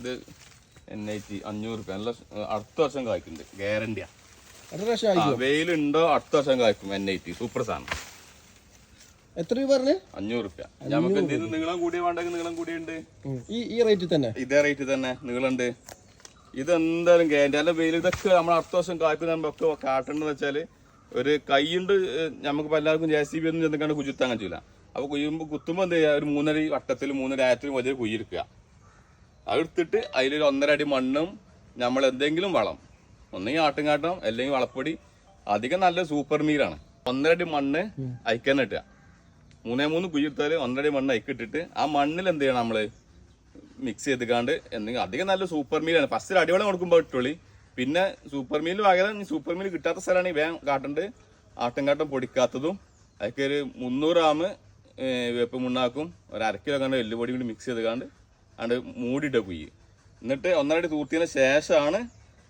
ഇത് N I T അഞ്ഞൂറ് റുപ്യ. നല്ല അടുത്ത വർഷം കായ്ക്കുന്നുണ്ട്. ഗ്യാരണ്ടിയാ വെയിലുണ്ടോ അടുത്ത വർഷം കായ്ക്കും എൻ ഐ ടി സൂപ്പർ സാധനം. എത്ര രൂപ പറഞ്ഞു? അഞ്ഞൂറ് റുപ്യ. നമുക്ക് എന്തെങ്കിലും നീളം കൂടിയ വേണ്ടെങ്കിൽ നീളം കൂടിയുണ്ട് ഈ ഈ റേറ്റിൽ തന്നെ? ഇതേ റേറ്റ് തന്നെ. നീളുണ്ട് ഇതെന്തായാലും ഗ്യാരണ്ടി അല്ല വെയിൽ ഇതൊക്കെ നമ്മൾ അടുത്ത വർഷം കായ്ക്കുന്ന ഒക്കെ കാട്ടേണ്ടതെന്ന് വെച്ചാൽ ഒരു കൈയുണ്ട് നമുക്ക് എല്ലാവർക്കും ജെ സി ബി ഒന്നും ചെന്നിക്കാണ്ട് കുജിത്താൻ കഴിച്ചില്ല അപ്പൊ കുയ്യുമ്പോ കുത്തുമ്പോ എന്ത് ചെയ്യുക ഒരു മൂന്നര വട്ടത്തിൽ മൂന്നര ആയത്തിൽ വലിയ കുയ്യെടുക്കുക അതെടുത്തിട്ട് അതിലൊരു ഒന്നരടി മണ്ണും നമ്മൾ എന്തെങ്കിലും വളം ഒന്നെങ്കിൽ ആട്ടുംകാട്ടം അല്ലെങ്കിൽ വളപ്പൊടി അധികം നല്ല സൂപ്പർ മീലാണ് ഒന്നര അടി മണ്ണ് അയക്കാൻ മൂന്നേ മൂന്ന് കുഴിയെടുത്താൽ ഒന്നര അടി മണ്ണ് അയക്കിട്ടിട്ട് ആ മണ്ണിൽ എന്ത് ചെയ്യണം നമ്മൾ? മിക്സ് ചെയ്തുകാണ്ട് എന്തെങ്കിലും അധികം നല്ല സൂപ്പർ മീലാണ് ഫസ്റ്റ് അടിവെള്ളം കൊടുക്കുമ്പോൾ ഇട്ടുള്ളി പിന്നെ സൂപ്പർ മീൽ പകരം സൂപ്പർ മീൽ കിട്ടാത്ത സ്ഥലമാണ് വേഗം കാട്ടുണ്ട്. ആട്ടുംകാട്ടം പൊടിക്കാത്തതും അതൊക്കെ ഒരു മുന്നൂറ് ഗ്രാം വേപ്പ് മുണ്ണാക്കും ഒരു അര കിലോ കണ്ട് എല്ലുപൊടി കൂടി മിക്സ് ചെയ്ത് അണ്ട് മൂടിയിട്ട കുയ്യ്. എന്നിട്ട് ഒന്നരടി തൂർത്തിയതിന് ശേഷമാണ്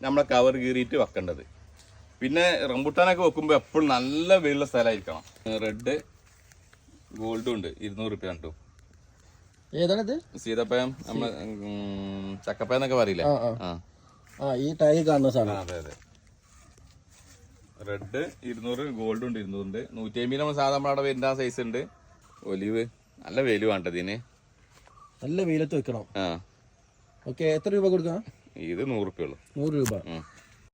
നമ്മളെ കവർ കീറിയിട്ട് വെക്കേണ്ടത്. പിന്നെ റംബുട്ടാനൊക്കെ വെക്കുമ്പോൾ എപ്പോഴും നല്ല വെയിലുള്ള സ്ഥലമായിരിക്കണം. റെഡ് ഗോൾഡും ഉണ്ട്. ഇരുന്നൂറ് റുപ്യ കണ്ടു. ഏതാണിത്? സീതപ്പയം നമ്മൾ ചക്കപ്പയെന്നൊക്കെ എന്നൊക്കെ പറയില്ലേ? ആ ഈ ടൈ കാണുന്ന സാധനം. അതെ അതെ. റെഡ് ഇരുന്നൂറ് ഗോൾഡ് ഉണ്ട് ഇരുന്നൂറുണ്ട്. നൂറ്റി അമ്പത് നമ്മൾ സാധാരണ അവിടെ വരുന്ന സൈസ് ഉണ്ട്. ഒലിവ്. നല്ല വെയിൽ വേണ്ടത് ഇതിന്. നല്ല വെയിലത്ത് വെക്കണം. ഓക്കെ എത്ര രൂപ കൊടുക്കണം? ഇത് നൂറ് ഉള്ളു നൂറ് രൂപ.